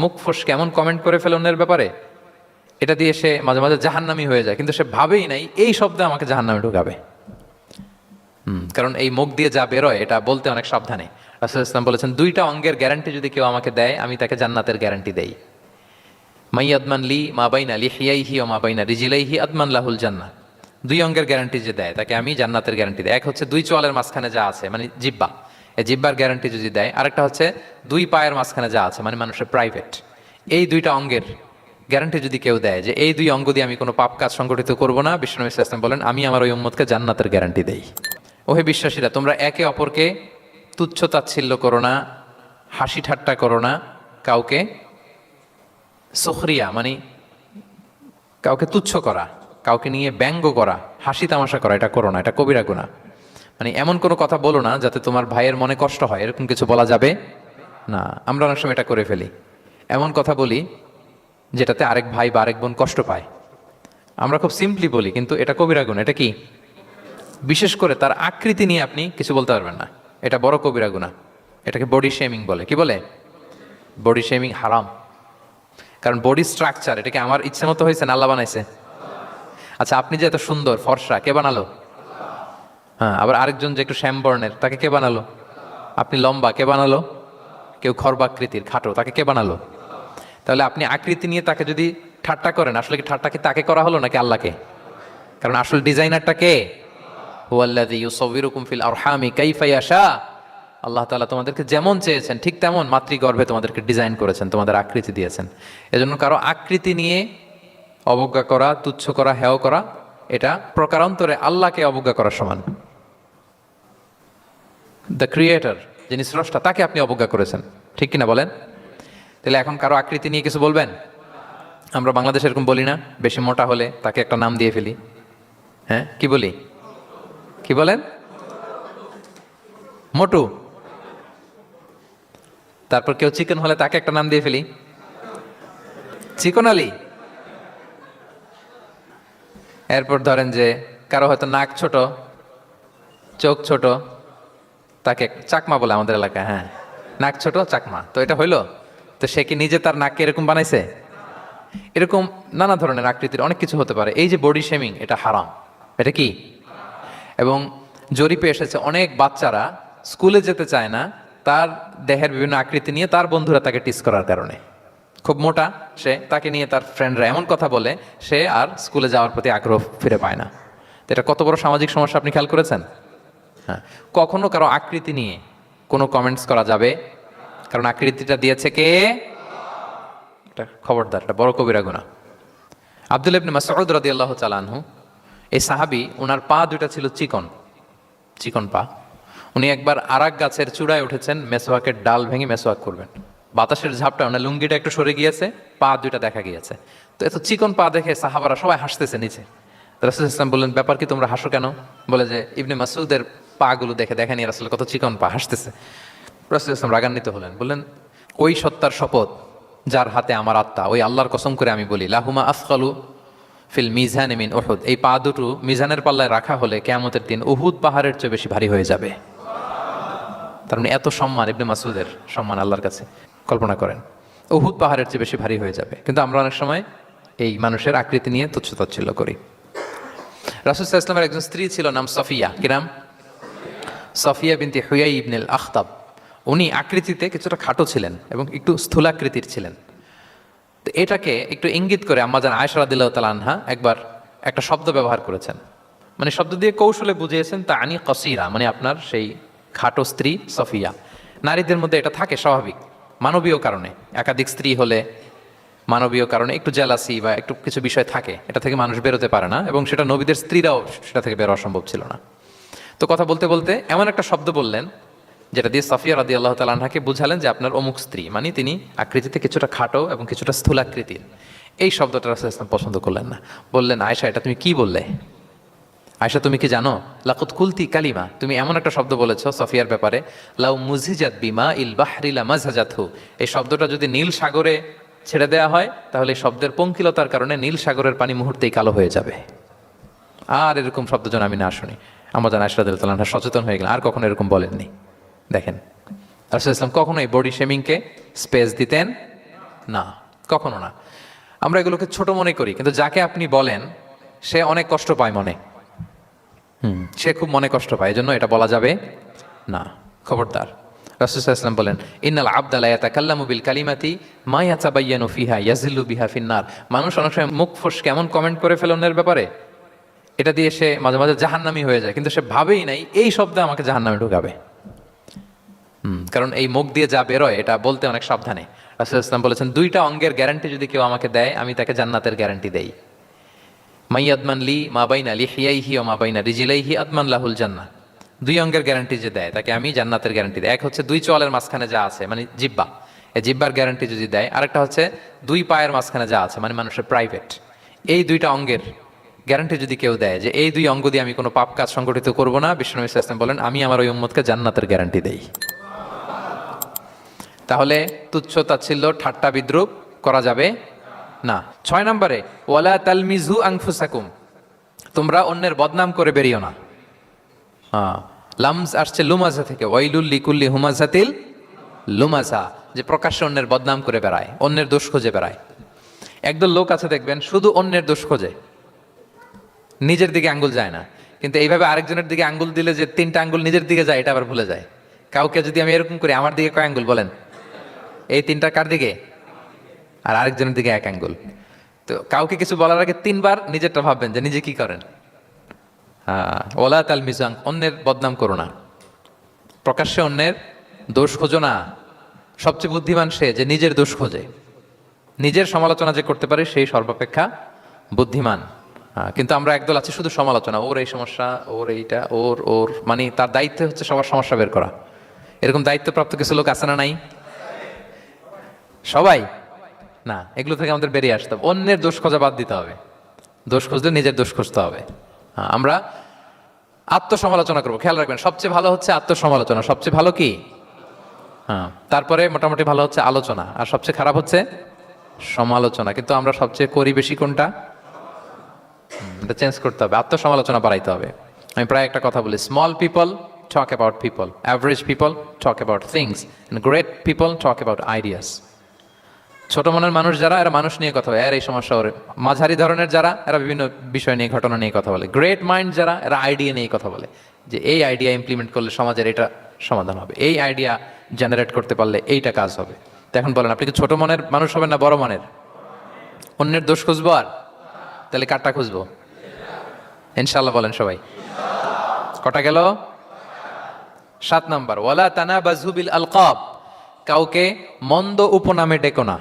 মুখ ফোস কেমন কমেন্ট করে ফেলে অন্যের ব্যাপারে? এটা দিয়ে সে মাঝে মাঝে জাহান্নামি হয়ে যায়, কিন্তু সে ভাবেই নাই এই শব্দে আমাকে জাহান্নামে ঢুকাবে। কারণ এই মুখ দিয়ে যা বেরোয়, এটা বলতে অনেক সাবধানে। রাসুল ইসলাম বলেছেন, দুইটা অঙ্গের গ্যারান্টি যদি কেউ আমাকে দেয়, আমি তাকে জান্নাতের গ্যারান্টি দেই। মাই আদমান লি মা বাইনা লি হিয়াইহি ও মা বাইনা রিজিলাইহি আদমান লাহুল জান্না দুই অঙ্গের গ্যারান্টি যে দেয়, তাকে আমি জান্নাতের গ্যারান্টি দেয় এক হচ্ছে দুই চোয়ালের মাঝখানে যা আছে মানে জিব্বা এই জিব্বার গ্যারান্টি যদি দেয়, আরেকটা হচ্ছে দুই পায়ের মাঝখানে যা আছে মানে মানুষের প্রাইভেট এই দুইটা অঙ্গের গ্যারান্টি যদি কেউ দেয় যে এই দুই অঙ্গ দিয়ে আমি কোনো পাপ কাজ সংগঠিত করব না বিষ্ণু ইসলাম বলেন, আমি আমার ওই উম্মতকে জান্নাতের গ্যারান্টি দেই। ওহে বিশ্বাসীরা, তোমরা একে অপরকে তুচ্ছ তাচ্ছিল্য করো না, হাসি ঠাট্টা করো না, কাউকে সুখরিয়া মানে কাউকে তুচ্ছ করা, কাউকে নিয়ে ব্যঙ্গ করা, হাসি তামাশা করা, এটা করো না, এটা কবিরা গুণা মানে এমন কোনো কথা বলো না যাতে তোমার ভাইয়ের মনে কষ্ট হয়। এরকম কিছু বলা যাবে না। আমরা অনেক সময় এটা করে ফেলি। এমন কথা বলি যেটাতে আরেক ভাই বা আরেক বোন কষ্ট পায়। আমরা খুব সিম্পলি বলি, কিন্তু এটা কবিরা গুণ এটা কি? বিশেষ করে তার আকৃতি নিয়ে আপনি কিছু বলতে পারবেন না। এটা বড় কবিরা গুণা এটাকে বডি শেমিং বলে। কি বলে? বডি শেমিং হারাম। কারণ বডি স্ট্রাকচার এটাকে আমার ইচ্ছে মতো হয়েছে না আল্লাহ বানাইছে। আচ্ছা আপনি যে এত সুন্দর, ফর্সা, কে বানালো? হ্যাঁ আবার আরেকজন যে একটু শ্যাম বর্ণের তাকে কে বানালো? আপনি লম্বা, কে বানালো? কেউ খর্বাকৃতির, খাটো, তাকে কে বানালো? তাহলে আপনি আকৃতি নিয়ে তাকে যদি ঠাট্টা করেন, আসলে কি ঠাট্টা কি তাকে করা হলো নাকি আল্লাহকে? কারণ আসল ডিজাইনারটা কে? ফিল আরহামি কাইফা ইয়াশা। আল্লাহ তাআলা তোমাদেরকে যেমন চেয়েছেন, ঠিক তেমন মাতৃগর্ভে তোমাদেরকে ডিজাইন করেছেন, তোমাদের আকৃতি দিয়েছেন। এজন্য কারও আকৃতি নিয়ে অবজ্ঞা করা, তুচ্ছ করা, হেয় করা, এটা প্রকারান্তরে আল্লাহকে অবজ্ঞা করার সমান। দ্য ক্রিয়েটর যিনি স্রষ্টা, তাকে আপনি অবজ্ঞা করেছেন। ঠিক কিনা বলেন? তাহলে এখন কারও আকৃতি নিয়ে কিছু বলবেন? আমরা বাংলাদেশে এরকম বলি না, বেশি মোটা হলে তাকে একটা নাম দিয়ে ফেলি। হ্যাঁ কি বলি? কি বলেন? মোটু। তারপর কেউ চিকেন হলে তাকে একটা নাম দিয়ে ফেলি। চিকন আলী। এরপর ধরেন যে কারও হয়তো নাক ছোট, চোখ ছোট তাকে চাকমা বলে আমাদের এলাকায় হ্যাঁ। নাক ছোট, চাকমা। তো এটা হইল? তো সে কি নিজে তার নাককে এরকম বানাইছে? এরকম নানা ধরনের আকৃতির অনেক কিছু হতে পারে। এই যে বডি শেমিং এটা হারাম। এটা কি? এবং জরিপে এসেছে, অনেক বাচ্চারা স্কুলে যেতে চায় না, তার দেহের বিভিন্ন আকৃতি নিয়ে তার বন্ধুরা তাকে টিস করার কারণে। খুব মোটা সে, তাকে নিয়ে তার ফ্রেন্ডরা এমন কথা বলে, সে আর স্কুলে যাওয়ার প্রতি আগ্রহ ফিরে পায় না। তো এটা কত বড় সামাজিক সমস্যা আপনি খেয়াল করেছেন? হ্যাঁ। কখনো কারও আকৃতি নিয়ে কোনো কমেন্টস করা যাবে? কারণ আকৃতিটা দিয়েছে কে? এটা খবরদার, একটা বড় কবিরা গুণা। আব্দুল ইবনে মাসউদ রাদিয়াল্লাহু তাআলা আনহু, এই সাহাবি ওনার পা দুটা ছিল চিকন। চিকন পা। উনি একবার আরাক গাছের চূড়ায় উঠেছেন, মেসোয়াকের ডাল ভেঙে মেসোয়াক করবেন। বাতাসের ঝাপটা ওনার লুঙ্গিটা একটু সরে গিয়েছে, পা দুইটা দেখা গিয়েছে। তো এত চিকন পা দেখে সাহাবারা সবাই হাসতেছে নিচে। রাসুল ইসলাম বললেন, ব্যাপার কি তোমরা হাসো কেন? বলে যে, ইবনে মাসুদের পাগুলো দেখে দেখেনি রাসুল কত চিকন পা হাসতেছে। রাসুল ইসলাম রাগান্বিত হলেন, বললেন, ওই সত্তার শপথ যার হাতে আমার আত্মা, ওই আল্লাহর কসম করে আমি বলি, লাহুমা আফকালু ফিল মিজান মিন উহুদ। এই পা দুটো মিজানের পাল্লায় রাখা হলে কেয়ামতের দিন উহুদ পাহাড়ের চেয়ে বেশি ভারী হয়ে যাবে। তার মানে এত সম্মান ইবনে মাসুদের সম্মান আল্লাহর কাছে। কল্পনা করেন, উহুদ পাহাড়ের চেয়ে বেশি ভারী হয়ে যাবে। কিন্তু আমরা অনেক সময় এই মানুষের আকৃতি নিয়ে তুচ্ছ তাচ্ছিল্য করি। রাসুল ইসলামের একজন স্ত্রী ছিল, নাম সফিয়া। কি নাম? সফিয়া বিনতি হুয়াই ইবনেল আখতাব। উনি আকৃতিতে কিছুটা খাটো ছিলেন এবং একটু স্থূলাকৃতির ছিলেন। তো এটাকে একটু ইঙ্গিত করে আম্মাজান আয়সা রাদিল্লাহ তালা আনহা একবার একটা শব্দ ব্যবহার করেছেন। মানে শব্দ দিয়ে কৌশলে বুঝিয়েছেন তা আনি কসিরা মানে আপনার সেই খাটো স্ত্রী সফিয়া। নারীদের মধ্যে এটা থাকে স্বাভাবিক, মানবীয় কারণে। একাধিক স্ত্রী হলে মানবীয় কারণে একটু জেলাসি বা একটু কিছু বিষয় থাকে, এটা থেকে মানুষ বেরোতে পারে না এবং সেটা নবীদের স্ত্রীরাও সেটা থেকে বেরোয়া সম্ভব ছিল না। তো কথা বলতে বলতে এমন একটা শব্দ বললেন, যেটা দিয়ে সাফিয়া রাদি আল্লাহ তালাহাকে বুঝালেন যে আপনার অমুক স্ত্রী মানে তিনি আকৃতিতে কিছুটা খাটো এবং কিছুটা স্থূলাকৃতির এই শব্দটা রাসুল ইসলাম পছন্দ করলেন না। বললেন আয়সা এটা তুমি কি বললে? আয়সা তুমি কি জানো? লাকুত কুলতি কালিমা। তুমি এমন একটা শব্দ বলেছ সফিয়ার ব্যাপারে, লাউ মুজিজাত বিমা ইল বাহরিলা মাঝাজাতহু। এই শব্দটা যদি নীল সাগরে ছেড়ে দেওয়া হয়, তাহলে এই শব্দের পঙ্কিলতার কারণে নীল সাগরের পানি মুহূর্তেই কালো হয়ে যাবে। আর এরকম শব্দ যেন আমি না শুনি। আমাদের আশরাদুল তালাহা সচেতন হয়ে গেলেন। আর কখনো এরকম বলেননি। দেখেন, রাসুল ইসলাম কখনো এই বডি শেমিংকে স্পেস দিতেন না, কখনো না। আমরা এগুলোকে ছোট মনে করি, কিন্তু যাকে আপনি বলেন, সে অনেক কষ্ট পায় মনে। হুম, সে খুব মনে কষ্ট পায়, এজন্য এটা বলা যাবে না। খবরদার রাসুসাল্লাম বলেন, ইন্নাল আবদালা ইয়াতাকাল্লামু বিল কালিমাতি মা ইয়াতাবায়ানু ফিহা ইয়াজিল্লু বিহা ফিন্নার মানুষ অনেক সময় মুখ ফোস কেমন কমেন্ট করে ফেলে অন্যের ব্যাপারে। এটা দিয়ে সে মাঝে মাঝে জাহান্নামি হয়ে যায় কিন্তু সে ভাবেই নাই এই শব্দে আমাকে জাহান্নামে ঢুকাবে। হুম, কারণ এই মুখ দিয়ে যা বেরোয় এটা বলতে অনেক সাবধানে। রাসুল ইসলাম বলেছেন দুইটা অঙ্গের গ্যারান্টি যদি কেউ আমাকে দেয় আমি তাকে জান্নাতের গ্যারান্টি দেই। মাই আদমান লি মা বাইনা লি হিয়াইহি ও মা বাইনা রিজিলাইহি আদমান লাহুল জান্না দুই অঙ্গের গ্যারান্টি যে দেয় তাকে আমি জান্নাতের গ্যারান্টি দেয় এক হচ্ছে দুই চোয়ালের মাঝখানে যা আছে মানে জিব্বা এই জিব্বার গ্যারান্টি যদি দেয় আরেকটা হচ্ছে দুই পায়ের মাঝখানে যা আছে মানে মানুষের প্রাইভেট এই দুইটা অঙ্গের গ্যারান্টি যদি কেউ দেয় যে এই দুই অঙ্গ দিয়ে আমি কোনো পাপ কাজ সংগঠিত করব না, বিষ্ণু ইসলাম বলেন, আমি আমার ওই উম্মতকে জান্নাতের গ্যারান্টি দেই। তাহলে তুচ্ছ তাচ্ছিল্য ঠাট্টা বিদ্রুপ করা যাবে না। ছয় নম্বরে, ওয়ালা তালমিজু আংফুসাকুম তোমরা অন্যের বদনাম করে বেরিও না। হ্যাঁ লামস আসছে লুমাজা থেকে, ওয়াইলুল লিকুল্লি হুমাজাতিল লুমাজা যে প্রকাশ্যে অন্যের বদনাম করে বেড়ায়, অন্যের দোষ খুঁজে বেড়ায়। একদল লোক আছে দেখবেন, শুধু অন্যের দোষ খোঁজে। নিজের দিকে আঙ্গুল যায় না। কিন্তু এইভাবে আরেকজনের দিকে আঙ্গুল দিলে যে তিনটা আঙ্গুল নিজের দিকে যায়, এটা আবার ভুলে যায়। কাউকে যদি আমি এরকম করি, আমার দিকে কয় আঙ্গুল বলেন? এই তিনটা কার দিকে? আর আরেকজনের দিকে এক আঙ্গুল। তো কাউকে কিছু বলার আগে তিনবার নিজেরটা ভাববেন যে নিজে কি করেন। হ্যাঁ ওলা তাল মিজাং অন্যের বদনাম করো না। প্রকাশ্যে অন্যের দোষ খোঁজো না। সবচেয়ে বুদ্ধিমান সে যে নিজের দোষ খোঁজে। নিজের সমালোচনা যে করতে পারে, সেই সর্বাপেক্ষা বুদ্ধিমান। কিন্তু আমরা একদল আছি শুধু সমালোচনা, ওর এই সমস্যা, ওর এইটা, ওর ওর মানে তার দায়িত্ব হচ্ছে সবার সমস্যা বের করা। এরকম দায়িত্বপ্রাপ্ত কিছু লোক আছে না নাই? সবাই? না, এগুলো থেকে আমাদের বেরিয়ে আসতে হবে। অন্যের দোষ খোঁজা বাদ দিতে হবে। দোষ খুঁজলে নিজের দোষ খুঁজতে হবে। আমরা আত্মসমালোচনা করব। খেয়াল রাখবেন, সবচেয়ে ভালো হচ্ছে আত্মসমালোচনা। সবচেয়ে ভালো কি? হ্যাঁ তারপরে মোটামুটি ভালো হচ্ছে আলোচনা। আর সবচেয়ে খারাপ হচ্ছে সমালোচনা। কিন্তু আমরা সবচেয়ে করি বেশি কোনটা? এটা চেঞ্জ করতে হবে, আত্মসমালোচনা বাড়াইতে হবে। আমি প্রায় একটা কথা বলি small people talk about people average people talk about things and great people talk about ideas ছোট মনের মানুষ যারা, এরা মানুষ নিয়ে কথা বলে, এর এই সমস্যা ওর। মাঝারি ধরনের যারা, এরা বিভিন্ন বিষয় নিয়ে, ঘটনা নিয়ে কথা বলে। গ্রেট মাইন্ড যারা, এরা আইডিয়া নিয়ে কথা বলে। যে এই আইডিয়া ইমপ্লিমেন্ট করলে সমাজের এটা সমাধান হবে। এই আইডিয়া জেনারেট করতে পারলে এইটা কাজ হবে। তো এখন বলেন, আপনি কি ছোট মনের মানুষ হবেন না বড় মনের? অন্যের দোষ খুঁজবো আর? তাহলে কারটা খুঁজবো? ইনশাল্লাহ বলেন সবাই। কটা গেল? সাত নাম্বার। ওয়ালা তানা বাজুবিল আলকাব। কাউকে মন্দ উপনামে ডেকো না।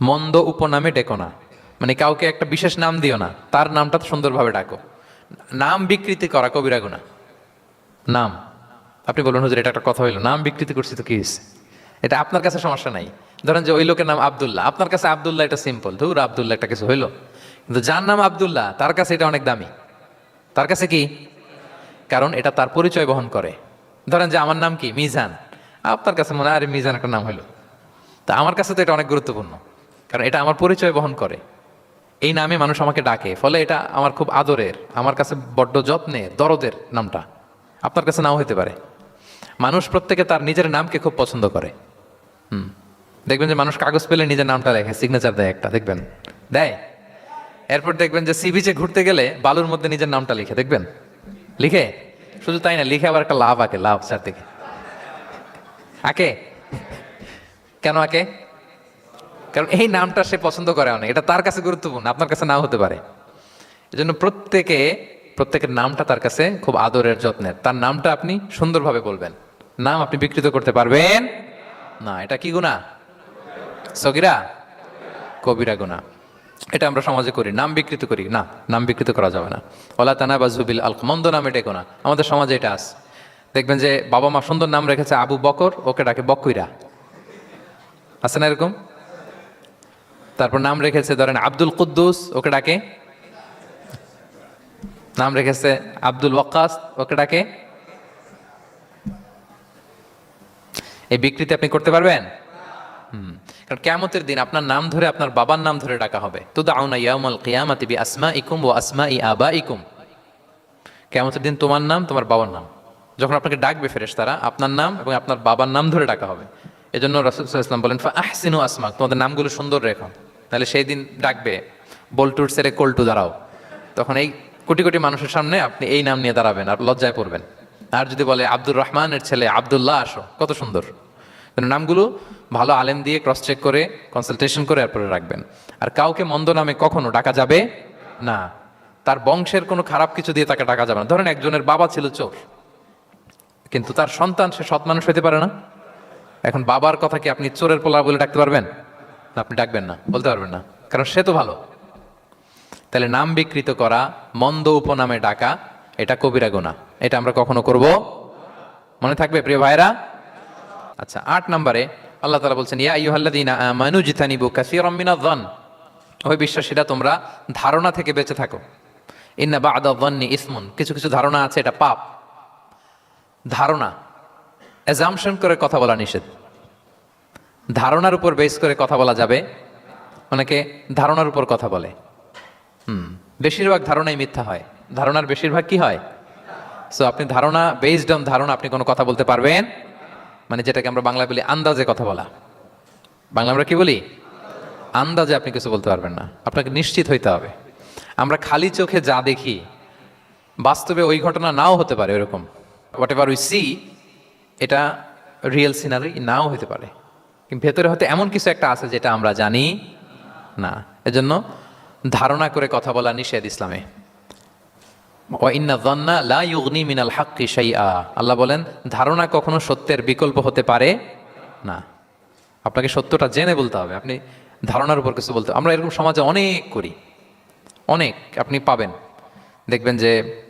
মন্দ উপনামে ডেকো না। মানে কাউকে একটা বিশেষ নাম দিও না। তার নামটা সুন্দরভাবে ডাকো। নাম বিকৃতি করা কবিরা গুণা নাম। আপনি বলুন, হুজুর, এটা একটা কথা হইল। নাম বিকৃতি করছি তো কি এটা আপনার কাছে সমস্যা নাই। ধরেন যে ওই লোকের নাম আব্দুল্লাহ। আপনার কাছে আব্দুল্লাহ এটা সিম্পল ধুর, আবদুল্লাহ একটা কিছু হইল। কিন্তু যার নাম আবদুল্লাহ তার কাছে এটা অনেক দামি। তার কাছে কি? কারণ এটা তার পরিচয় বহন করে। ধরেন যে আমার নাম কি? মিজান। আপনার কাছে মনে হয়, আরে মিজান একটা নাম হলো তা আমার কাছে তো এটা অনেক গুরুত্বপূর্ণ। কারণ এটা আমার পরিচয় বহন করে। এই নামে মানুষ আমাকে ডাকে। ফলে এটা আমার খুব আদরের, আমার কাছে বড্ড যত্নের, দরদের নামটা। আপনার কাছে নাও হতে পারে। মানুষ প্রত্যেকে তার নিজের নামকে খুব পছন্দ করে। হুম। দেখবেন যে মানুষ কাগজ পেলে নিজের নামটা লেখে সিগনেচার দেয় একটা, দেখবেন? দেয়? এরপর দেখবেন যে সি বিচে ঘুরতে গেলে বালুর মধ্যে নিজের নামটা লিখে, দেখবেন? লিখে? শুধু তাই না, লিখে আবার একটা লাভ আঁকে, লাভ চারদিকে। আঁকে? কেন আঁকে? কারণ এই নামটা সে পছন্দ করে অনেক, এটা তার কাছে গুরুত্বপূর্ণ, আপনার কাছে নাও হতে পারে। এজন্য প্রত্যেকে, প্রত্যেকের নামটা তার কাছে খুব আদরের যত্নের। তার নামটা আপনি সুন্দরভাবে বলবেন। নাম আপনি বিকৃত করতে পারবেন না, এটা কি গুণা সগিরা? কবিরা গুণা এটা আমরা সমাজে করি, নাম বিকৃত করি। না, নাম বিকৃত করা যাবে না। ওলা তানা বা জুবিল আল মন্দ নাম এটা না। আমাদের সমাজে এটা আছে। দেখবেন যে বাবা মা সুন্দর নাম রেখেছে আবু বকর, ওকে ডাকে বকুইরা। আছে না এরকম? তারপর নাম রেখেছে ধরেন আব্দুল কুদ্দুস, ওকে ডাকে। নাম রেখেছে আব্দুল ওয়াক্কাস, ওকে ডাকে। এই বিকৃতি আপনি করতে পারবেন? হুম। কারণ কেমতের দিন আপনার নাম ধরে আপনার বাবার নাম ধরে ডাকা হবে। তো দাউনা ইয়াউমাল কিয়ামাতি আসমা ইকুম ও আসমা ই আবা ইকুম কেমতের দিন তোমার নাম, তোমার বাবার নাম। যখন আপনাকে ডাকবে ফেরেস তারা আপনার নাম এবং আপনার বাবার নাম ধরে ডাকা হবে। এজন্য রাসুল ইসলাম বলেন আহসিনু আসমাক তোমাদের নামগুলো সুন্দর রেখো। তাহলে সেই দিন ডাকবে, বল্টুর সেরে কল্টু, দাঁড়াও। তখন এই কোটি কোটি মানুষের সামনে আপনি এই নাম নিয়ে দাঁড়াবেন আর লজ্জায় পড়বেন। আর যদি বলে, আব্দুর রহমানের ছেলে, আব্দুল্লাহ, আসো। কত সুন্দর। নামগুলো ভালো আলেম দিয়ে ক্রস চেক করে কনসালটেশন করে এরপরে রাখবেন। আর কাউকে মন্দ নামে কখনো ডাকা যাবে না। তার বংশের কোনো খারাপ কিছু দিয়ে তাকে ডাকা যাবে না। ধরেন একজনের বাবা ছিল চোর, কিন্তু তার সন্তান সে সৎ মানুষ হতে পারে না। এখন বাবার কথা কি আপনি চোরের পোলা বলে ডাকতে পারবেন? না, আপনি ডাকবেন না, বলতে পারবেন না, কারণ সে তো ভালো। তাহলে নাম বিকৃত করা, মন্দ উপনামে ডাকা, এটা কবিরা গোনা। এটা আমরা কখনো করব? মনে থাকবে প্রিয় ভাইরা আচ্ছা আট নম্বরে আল্লাহ তালা বলছেন, ইয়া আইয়ুহাল্লাযীনা আমানু জিতানিবু কাসীরাম মিনায-যন ওই বিশ্বাসীরা, তোমরা ধারণা থেকে বেঁচে থাকো। ইন্না বা'দা যন্নি ইসমুন। কিছু কিছু ধারণা আছে, এটা পাপ। ধারণা অ্যাজামশন করে কথা বলা নিষেধ। ধারণার উপর বেস করে কথা বলা যাবে, অনেকে ধারণার উপর কথা বলে। হুম, বেশিরভাগ ধারণাই মিথ্যা হয়। ধারণার বেশিরভাগ কি হয়? সো আপনি ধারণা বেসড অন ধারণা, আপনি কোনো কথা বলতে পারবেন মানে যেটাকে আমরা বাংলা বলি আন্দাজে কথা বলা। বাংলা আমরা কি বলি? আন্দাজে আপনি কিছু বলতে পারবেন না। আপনাকে নিশ্চিত হইতে হবে। আমরা খালি চোখে যা দেখি, বাস্তবে ওই ঘটনা নাও হতে পারে এরকম হোয়াট এভার উই সি এটা রিয়েল সিনারি নাও হতে পারে। কিন্তু ভেতরে হয়তো এমন কিছু একটা আছে যেটা আমরা জানি না। এজন্য ধারণা করে কথা বলা নিষেধ ইসলামে। আল্লাহ বলেন, ধারণা কখনো সত্যের বিকল্প হতে পারে না। আপনাকে সত্যটা জেনে বলতে হবে, আপনি ধারণার উপর কিছু বলতে আমরা এরকম সমাজে অনেক করি। অনেক, আপনি পাবেন। দেখবেন যে,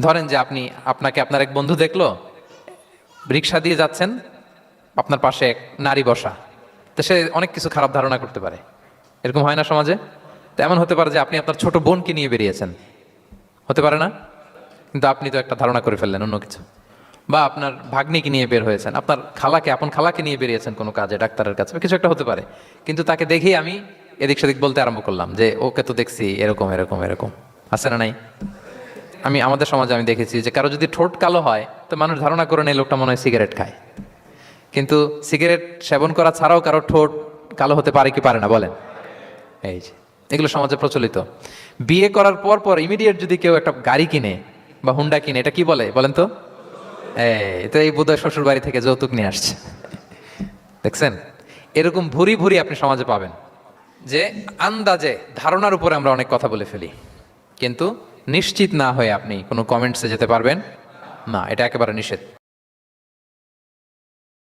ধরেন যে আপনি, আপনাকে আপনার এক বন্ধু দেখল, রিক্সা দিয়ে যাচ্ছেন, আপনার পাশে এক নারী বসা। তো সে অনেক কিছু খারাপ ধারণা করতে পারে। এরকম হয় না সমাজে? তো এমন হতে পারে যে আপনি আপনার ছোট বোনকে নিয়ে বেরিয়েছেন। হতে পারে না। কিন্তু আপনি তো একটা ধারণা করে ফেললেন অন্য কিছু। বা আপনার ভাগ্নিকে নিয়ে বের হয়েছেন, আপনার খালাকে, আপন খালাকে নিয়ে বেরিয়েছেন কোনো কাজে, ডাক্তারের কাছে কিছু একটা হতে পারে। কিন্তু তাকে দেখেই আমি এদিক সেদিক বলতে আরম্ভ করলাম যে, ওকে তো দেখছি, এরকম এরকম এরকম। আছে না নাই? আমি, আমাদের সমাজে আমি দেখেছি যে, কারও যদি ঠোঁট কালো হয়, তো মানুষ ধারণা করে নেই লোকটা মনে হয় সিগারেট খায়। কিন্তু সিগারেট সেবন করা ছাড়াও কারও ঠোঁট কালো হতে পারে কি পারে না, বলেন। এই যে। এগুলো সমাজে প্রচলিত। বিয়ে করার পর পর ইমিডিয়েট যদি কেউ একটা গাড়ি কিনে বা হুন্ডা কিনে, এটা কি বলে বলেন তো? তো এই বোধহয় শ্বশুর বাড়ি থেকে যৌতুক নিয়ে আসছে। দেখছেন? এরকম ভুরি ভুরি আপনি সমাজে পাবেন যে আন্দাজে ধারণার উপরে আমরা অনেক কথা বলে ফেলি। কিন্তু নিশ্চিত না হয়ে আপনি কোনো কমেন্টসে যেতে পারবেন? না, এটা একেবারে নিষেধ।